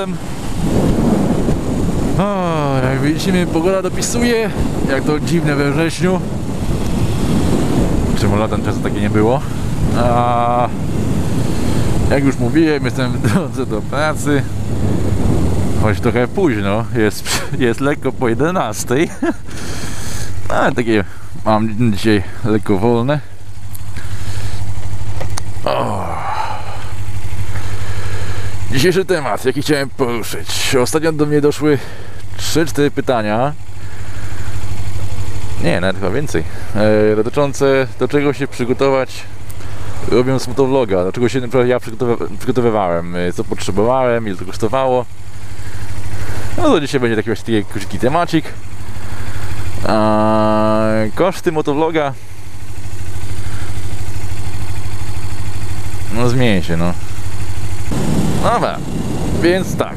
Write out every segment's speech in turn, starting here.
powrotem. O, jak widzimy, pogoda dopisuje. Jak to dziwne we wrześniu. Czemu latem często takie nie było. A jak już mówiłem, jestem w drodze do pracy. Choć trochę późno, jest, jest lekko po 11. Ale takie mam dzisiaj lekko wolne. O. Dzisiejszy temat, jaki chciałem poruszyć. Ostatnio do mnie doszły 3-4 pytania. Nie, nawet chyba więcej. E, dotyczące do czego się przygotować robiąc motovloga. Do czego się ja przygotowywałem. e, Co potrzebowałem, ile to kosztowało. No to dzisiaj będzie taki właśnie taki krótki temacik. A, koszty motovloga No zmieni się, no. Dobra, więc tak.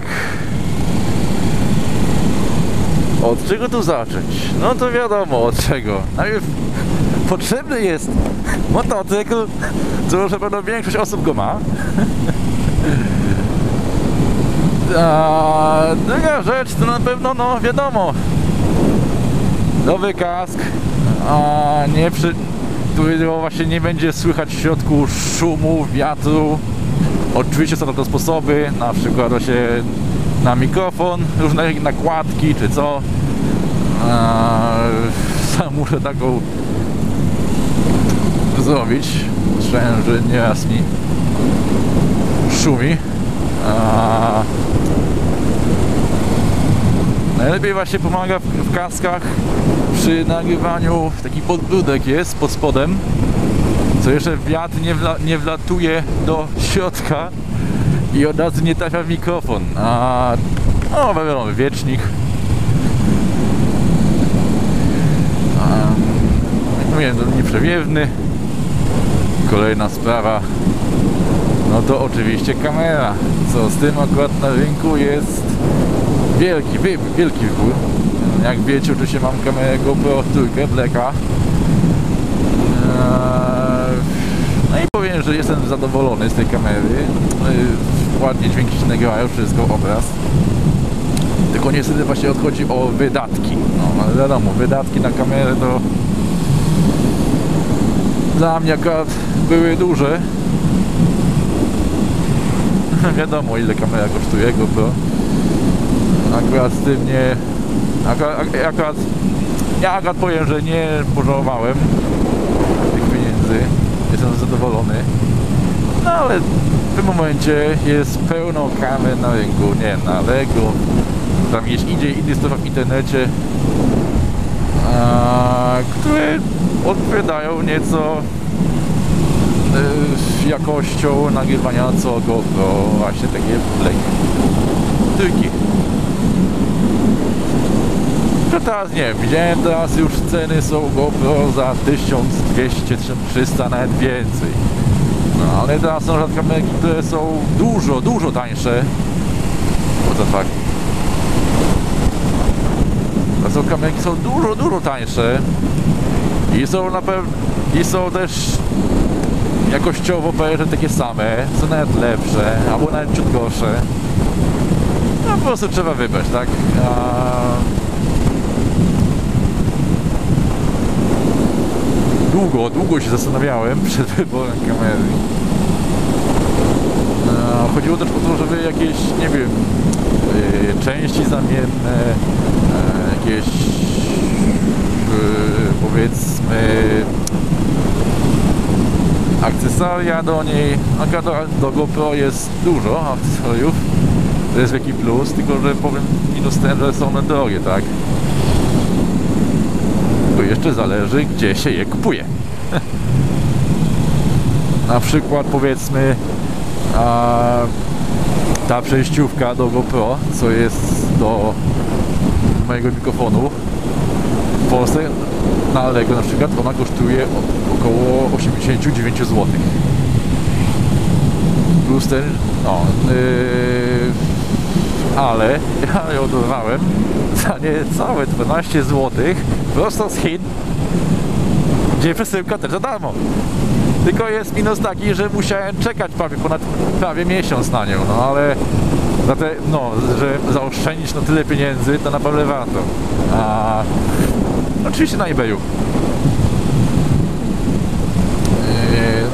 Od czego tu zacząć? No to wiadomo od czego. Najpierw potrzebny jest motocykl, co już pewno większość osób go ma. A druga rzecz to na pewno, no wiadomo, nowy kask, a nie przy, którego właśnie nie będzie słychać w środku szumu, wiatru. Oczywiście są na to sposoby, na przykład właśnie na mikrofon, różne nakładki czy co. A, sam muszę taką zrobić. Słyszałem, że nieraz mi szumi. A, najlepiej właśnie pomaga w, w kaskach przy nagrywaniu taki podbródek jest pod spodem co jeszcze wiatr nie, wla, nie wlatuje do środka i od razu nie trafia w mikrofon. A no wiadomo, wiecznik. A, mówiłem, to nieprzewiewny. Kolejna sprawa. No to oczywiście kamera. Co z tym akurat na rynku jest? Wielki, wielki wybór. Jak wiecie, oczywiście mam kamerę GoPro trójkę Blacka Eee, no i powiem, że jestem zadowolony z tej kamery. Eee, ładnie dźwięki się nagrywają, wszystko, obraz. Tylko niestety właśnie odchodzi o wydatki. No ale wiadomo, wydatki na kamerę to dla mnie akurat były duże. Wiadomo ile kamera kosztuje GoPro akurat z tym nie akurat, akurat ja akurat powiem, że nie pożałowałem tych pieniędzy jestem zadowolony. No ale w tym momencie jest pełno kamer na rynku nie na Lego tam gdzieś idzie inny strona w internecie a, które odpowiadają nieco y, jakością nagrywania co GoPro właśnie takie Black trójki to teraz nie wiem, widziałem teraz już ceny są GoPro za 1200, 1300, nawet więcej. No ale teraz są rzadko kamerki, które są dużo, dużo tańsze. What the fuck? To są kamerki, są dużo, dużo tańsze. I są na pewno, i są też jakościowo powiem, takie same, są nawet lepsze, albo nawet ciut gorsze. No po prostu trzeba wybrać, tak? A... długo, długo się zastanawiałem przed wyborem kamery. E, chodziło też o to, żeby jakieś, nie wiem, e, części zamienne, e, jakieś powiedzmy akcesoria do niej. Akurat do GoPro jest dużo akcesoriów. To jest wielki plus, tylko że powiem minus ten, że są one drogie, tak? Jeszcze zależy gdzie się je kupuje. Na przykład powiedzmy a, ta przejściówka do GoPro co jest do mojego mikrofonu w Polsce na Allegro na przykład ona kosztuje około 89 zł plus ten no yy, ale ja ją dorwałem za niecałe 12 zł prosto z Chin gdzie przesyłka też za darmo tylko jest minus taki, że musiałem czekać prawie ponad prawie miesiąc na nią no ale za te, no, że zaoszczędzić na tyle pieniędzy, to naprawdę warto. A oczywiście na eBayu. Yy,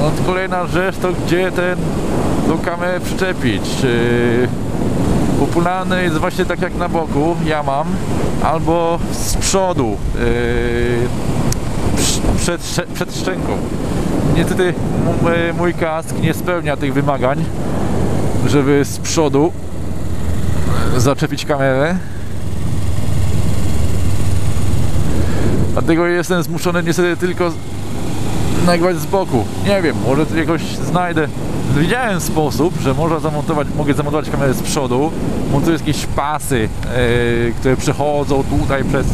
No kolejna rzecz to gdzie ten tą kamerę przyczepić. Yy, Popularny jest właśnie tak jak na boku, ja mam, albo z przodu, yy, przed, przed szczęką. Niestety m- mój kask nie spełnia tych wymagań, żeby z przodu zaczepić kamerę. Dlatego jestem zmuszony niestety tylko nagrywać z boku. Nie wiem, może jakoś znajdę. Widziałem sposób, że można zamontować, mogę zamontować kamerę z przodu. Montuję jakieś pasy, yy, które przechodzą tutaj przez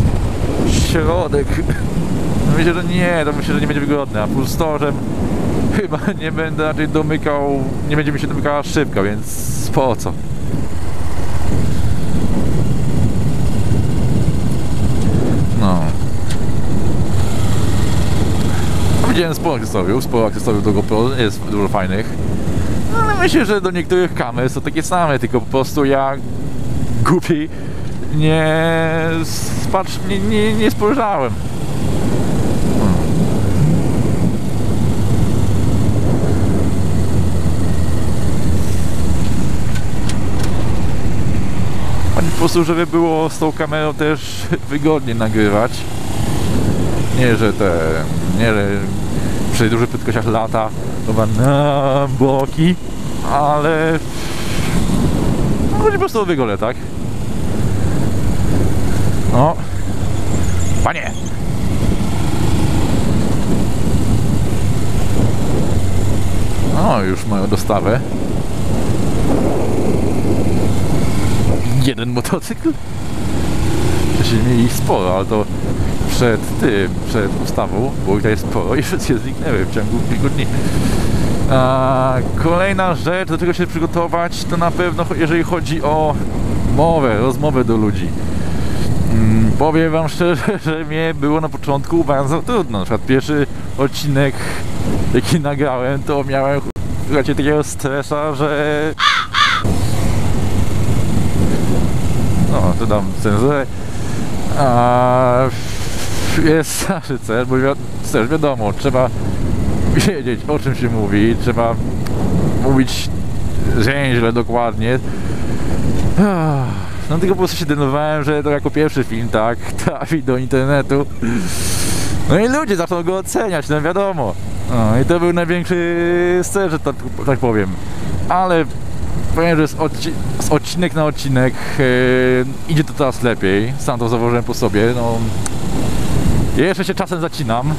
środek. Myślę, że nie, to myślę, że nie będzie wygodne. A plus to, że chyba nie będę raczej domykał, nie będzie mi się domykała szybka, więc po co? No. Widziałem sporo akcesoriów, sporo akcesoriów do GoPro, jest dużo fajnych. Myślę, że do niektórych kamer są takie same, tylko po prostu ja głupi nie spacz, nie, nie, nie spojrzałem. Po prostu, żeby było z tą kamerą też wygodnie nagrywać. Nie, że te, nie, że przy dużych prędkościach lata chyba na boki, ale no, chodzi po prostu o wygodę, tak? No. Panie! No, już mają dostawę. Jeden motocykl? Wcześniej mieli ich sporo, ale to przed tym, przed ustawą, bo ich tutaj sporo i wszystkie zniknęły w ciągu kilku dni. Kolejna rzecz, do czego się przygotować, to na pewno jeżeli chodzi o mowę, rozmowę do ludzi. Mm, powiem wam szczerze, że mnie było na początku bardzo trudno. Na przykład pierwszy odcinek, jaki nagrałem, to miałem słuchajcie, takiego stresa, że no, to dam cenzurę. A jest starzy cel, bo wi- też wiadomo, trzeba wiedzieć o czym się mówi, trzeba mówić zwięźle, dokładnie. No tylko po prostu się denerwowałem, że to jako pierwszy film, tak, trafi do internetu. No i ludzie zaczną go oceniać, no wiadomo. No i to był największy stres, że tak, tak powiem. Ale powiem, że z, odci z odcinek na odcinek e, idzie to coraz lepiej. Sam to zauważyłem po sobie. No, jeszcze się czasem zacinam.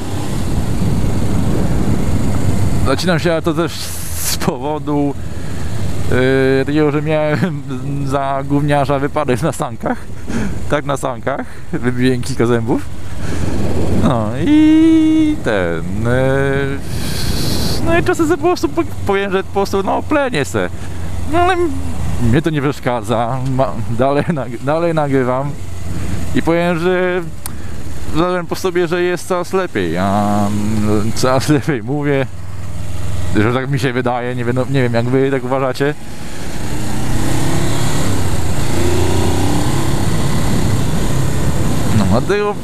Zacinam się, ale to też z powodu e, takiego, że miałem za gówniarza wypadek na sankach. Tak, na sankach. Wybiłem kilka zębów. No i ten. e, No i czasem po prostu po- powiem, że po prostu no plenię se. No ale mnie to nie przeszkadza. Ma, dalej, nag, dalej nagrywam i powiem, że zadałem po sobie, że jest coraz lepiej. A coraz lepiej mówię. Że tak mi się wydaje, nie wiem, no, nie wiem jak wy tak uważacie. No, dlatego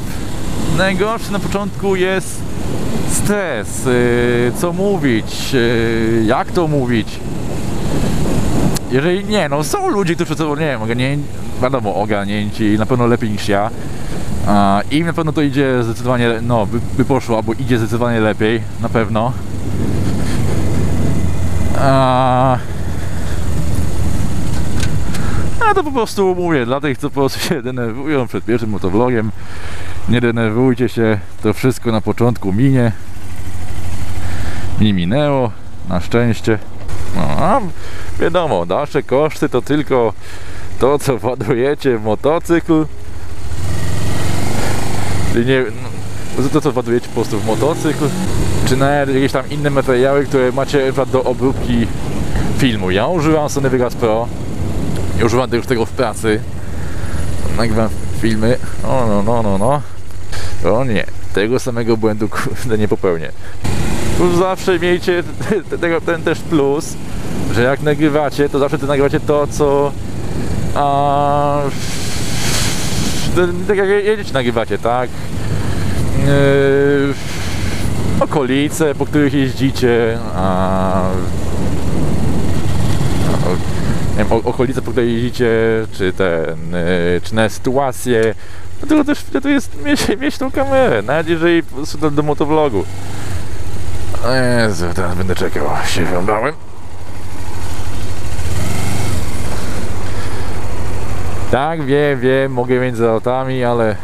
najgorsze na początku jest stres, yy, co mówić, yy, jak to mówić. Jeżeli nie, no są ludzie, którzy są, nie wiem, ogarnię, wiadomo, ogarnięci na pewno lepiej niż ja. A, Im na pewno to idzie zdecydowanie, no, by, by poszło, albo idzie zdecydowanie lepiej, na pewno. A, to po prostu mówię, dla tych, co po prostu się denerwują przed pierwszym motovlogiem, nie denerwujcie się, to wszystko na początku minie. Mi minęło, na szczęście. No, a wiadomo, dalsze koszty to tylko to, co władujecie w motocykl. Czyli nie, no, to, co władujecie po prostu w motocykl, czy nawet jakieś tam inne materiały, które macie na do obróbki filmu. Ja używam Sony Vegas Pro, i używam też tego w pracy. Nagrywam filmy. O, no, no, no, no. O nie, tego samego błędu kurde nie popełnię. Tu zawsze miejcie tego, ten też plus, że jak nagrywacie, to zawsze to nagrywacie to, co A tak jak jedziecie, nagrywacie, tak? Yy, okolice, po których jeździcie, a wiem, okolice, po których jeździcie, czy ten, yy, czy na sytuacje, no to też wtedy jest mieć, mieć tą kamerę, nawet jeżeli do, do motovlogu. O Jezu, teraz będę czekał, się wyglądałem. Tak, wiem, wiem, mogę między autami, ale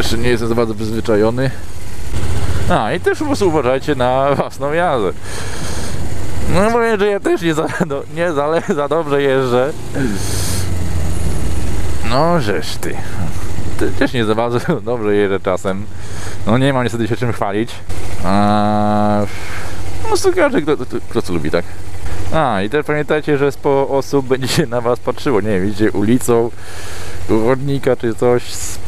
jeszcze nie jestem za bardzo przyzwyczajony. A, i też po prostu uważajcie na własną jazdę. No powiem, że ja też nie za, no, nie za, za dobrze jeżdżę. No, żeż ty. Ty też nie za bardzo dobrze jeżdżę czasem. No nie mam niestety się czym chwalić. A, no słuchajcie, kto, kto, kto co lubi, tak? A, i też pamiętajcie, że sporo osób będzie się na was patrzyło. Nie wiem, idzie ulicą, u chodnika czy coś,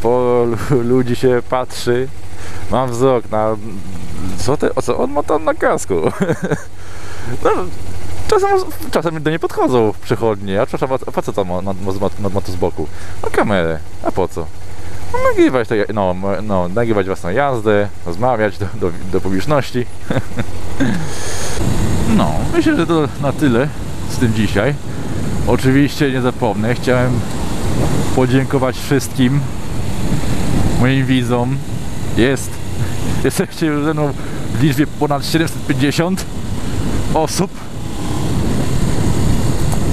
lu- ludzi się patrzy. Mam wzrok na... Co, te, o co on ma tam na kasku? No, czasem, czasem do nie podchodzą przechodnie. A przepraszam, po co tam ma, ma, ma, ma, to z boku? No kamerę. A po co? No, nagrywać, tak, no, no, nagrywać własną jazdę, rozmawiać do, do, do publiczności. No, myślę, że to na tyle z tym dzisiaj. Oczywiście nie zapomnę, chciałem podziękować wszystkim moim widzom. Jest, jesteście już ze mną w liczbie ponad 750 osób.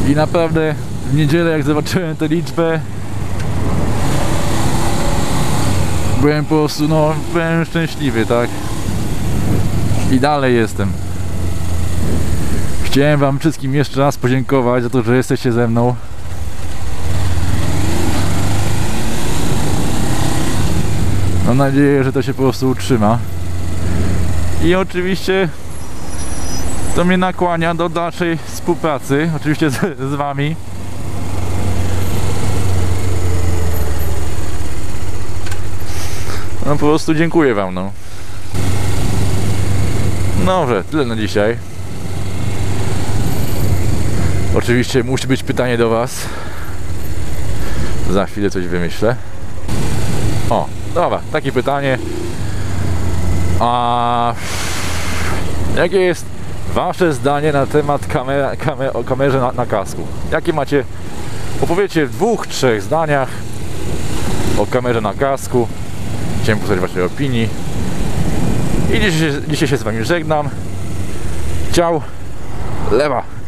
I naprawdę w niedzielę jak zobaczyłem tę liczbę byłem po prostu, no, byłem szczęśliwy, tak? I dalej jestem. Chciałem Wam wszystkim jeszcze raz podziękować za to, że jesteście ze mną. Mam nadzieję, że to się po prostu utrzyma. I oczywiście to mnie nakłania do dalszej współpracy, oczywiście z, z Wami. No po prostu dziękuję Wam, no. Dobrze, tyle na dzisiaj. Oczywiście musi być pytanie do Was. Za chwilę coś wymyślę. O, dobra, takie pytanie. A jakie jest Wasze zdanie na temat kamera, kamer, kamerze na, na kasku? Jakie macie? Opowiedzcie w dwóch, trzech zdaniach o kamerze na kasku. Chciałem posłuchać Waszej opinii. I dzisiaj, dzisiaj się z Wami żegnam. Ciao. Lewa.